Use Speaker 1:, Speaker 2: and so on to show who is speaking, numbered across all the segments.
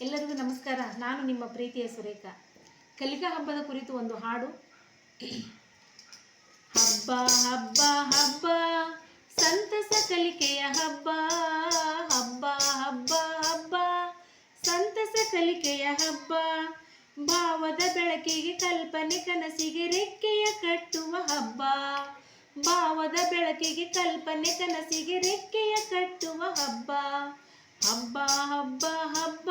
Speaker 1: ಎಲ್ಲರಿಗೂ ನಮಸ್ಕಾರ. ನಾನು ನಿಮ್ಮ ಪ್ರೀತಿಯ ಸುರೇಖ. ಕಲಿಕಾ ಹಬ್ಬದ ಕುರಿತು ಒಂದು ಹಾಡು. ಹಬ್ಬ ಹಬ್ಬ ಹಬ್ಬ. ಸಂತಸ ಕಲಿಕೆಯ ಹಬ್ಬ. ಹಬ್ಬ ಹಬ್ಬ ಹಬ್ಬ. ಸಂತಸ ಕಲಿಕೆಯ ಹಬ್ಬ. ಭಾವದ ಬೆಳಕಿಗೆ ಕಲ್ಪನೆ, ಕನಸಿಗೆ ರೆಕ್ಕೆಯ ಕಟ್ಟುವ ಹಬ್ಬ. ಭಾವದ ಬೆಳಕಿಗೆ ಕಲ್ಪನೆ, ಕನಸಿಗೆ ರೆಕ್ಕೆಯ ಕಟ್ಟುವ ಹಬ್ಬ. ಹಬ್ಬ ಹಬ್ಬ ಹಬ್ಬ.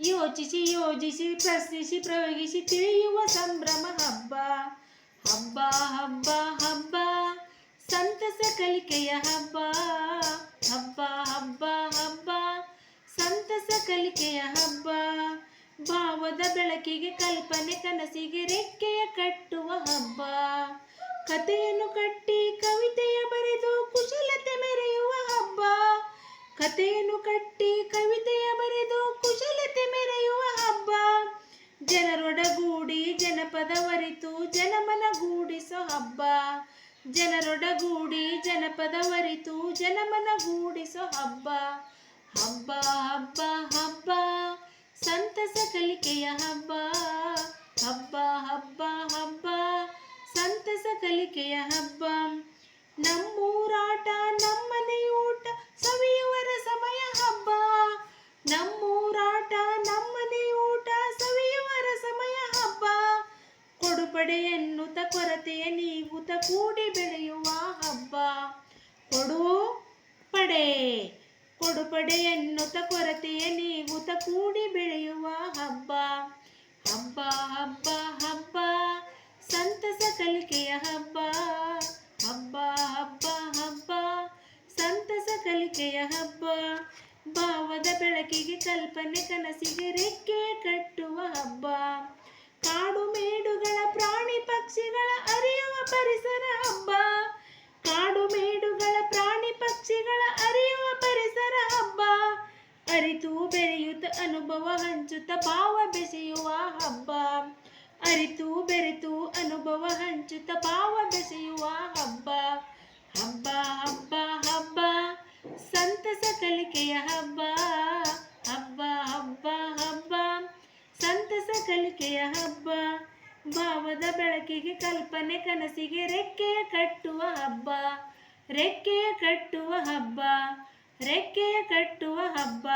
Speaker 1: ಯೋಚಿಸಿ ಯೋಜಿಸಿ ಪ್ರಶ್ನಿಸಿ ಪ್ರಯೋಗಿಸಿ ತಿಳಿಯುವ ಸಂಭ್ರಮ ಹಬ್ಬ. ಹಬ್ಬ ಹಬ್ಬ ಹಬ್ಬ. ಸಂತಸ ಕಲಿಕೆಯ ಹಬ್ಬ. ಹಬ್ಬ ಹಬ್ಬ ಹಬ್ಬ. ಸಂತಸ ಕಲಿಕೆಯ ಹಬ್ಬ. ಭಾವದ ಬೆಳಕಿಗೆ ಕಲ್ಪನೆ ಕನಸಿಗೆ ರೆಕ್ಕೆಯ ಕಟ್ಟುವ ಹಬ್ಬ. ಕಥೆಯನ್ನು ಕಟ್ಟಿ ಕವಿತೆಯ ಬರೆದು ಕುಶಲತೆ ಮೆರೆಯುವ ಹಬ್ಬ. ಕಥೆಯನ್ನು ಕಟ್ಟಿ ಕವಿತೆಯ ಬರೆದು ಕುಶಲತೆ ಮೆರೆಯುವ ಹಬ್ಬ ಜನರೊಡಗೂಡಿ ಜನಪದವರಿತು ಜನಮನಗೂಡಿಸೋ ಹಬ್ಬ. ಜನರೊಡಗೂಡಿ ಜನಪದವರಿತು ಜನಮನಗೂಡಿಸೋ ಹಬ್ಬ. ಹಬ್ಬ ಹಬ್ಬ ಹಬ್ಬ, ಸಂತಸ ಕಲಿಕೆಯ ಹಬ್ಬ. ಹಬ್ಬ ಹಬ್ಬ ಹಬ್ಬ, ಸಂತಸ ಕಲಿಕೆಯ ಹಬ್ಬ. ನಮ್ಮೂರಾಟ ಕೊಡುಪಡೆ ಎನ್ನುತ್ತ ಕೊರತೆಯ ತ ಕೂಡಿ ಬೆಳೆಯುವ ಹಬ್ಬ. ಕೊಡು ಪಡೆ. ಕೊಡುಪಡೆಯನ್ನುತ ಕೊರತೆಯ ತ ಕೂಡಿ ಬೆಳೆಯುವ ಹಬ್ಬ. ಹಬ್ಬ ಹಬ್ಬ ಹಬ್ಬ. ಸಂತಸ ಕಲಿಕೆಯ ಹಬ್ಬ. ಹಬ್ಬ ಹಬ್ಬ ಹಬ್ಬ. ಸಂತಸ ಕಲಿಕೆಯ ಹಬ್ಬ. ಭಾವದ ಬೆಳಕಿಗೆ ಕಲ್ಪನೆ ಕನಸಿಗೆ ರೆಕ್ಕೆ ಕಟ್ಟುವ ಹಬ್ಬ. ಪರಿಸರ ಹಬ್ಬ. ಕಾಡು ಮೇಡುಗಳ ಪ್ರಾಣಿ ಪಕ್ಷಿಗಳ ಅರಿಯುವ ಪರಿಸರ ಹಬ್ಬ. ಅರಿತು ಬೆರೆಯುತ್ತ ಅನುಭವ ಹಂಚುತ್ತ ಭಾವ ಬೆಸೆಯುವ ಹಬ್ಬ. ಅರಿತು ಬೆರೆತು ಅನುಭವ ಹಂಚುತ್ತ ಭಾವ ಬೆಸೆಯುವ ಹಬ್ಬ. ಹಬ್ಬ ಹಬ್ಬ ಹಬ್ಬ. ಸಂತಸ ಕಲಿಕೆಯ ಹಬ್ಬ. ಹಬ್ಬ ಹಬ್ಬ ಹಬ್ಬ. ಸಂತಸ ಕಲಿಕೆಯ ಹಬ್ಬ. ಭಾವದ ಬೆಳಕಿಗೆ ಕಲ್ಪನೆ ಕನಸಿಗೆ ರೆಕ್ಕೆಯ ಕಟ್ಟುವ ಹಬ್ಬ. ರೆಕ್ಕೆಯ ಕಟ್ಟುವ ಹಬ್ಬ. ರೆಕ್ಕೆಯ ಕಟ್ಟುವ ಹಬ್ಬ.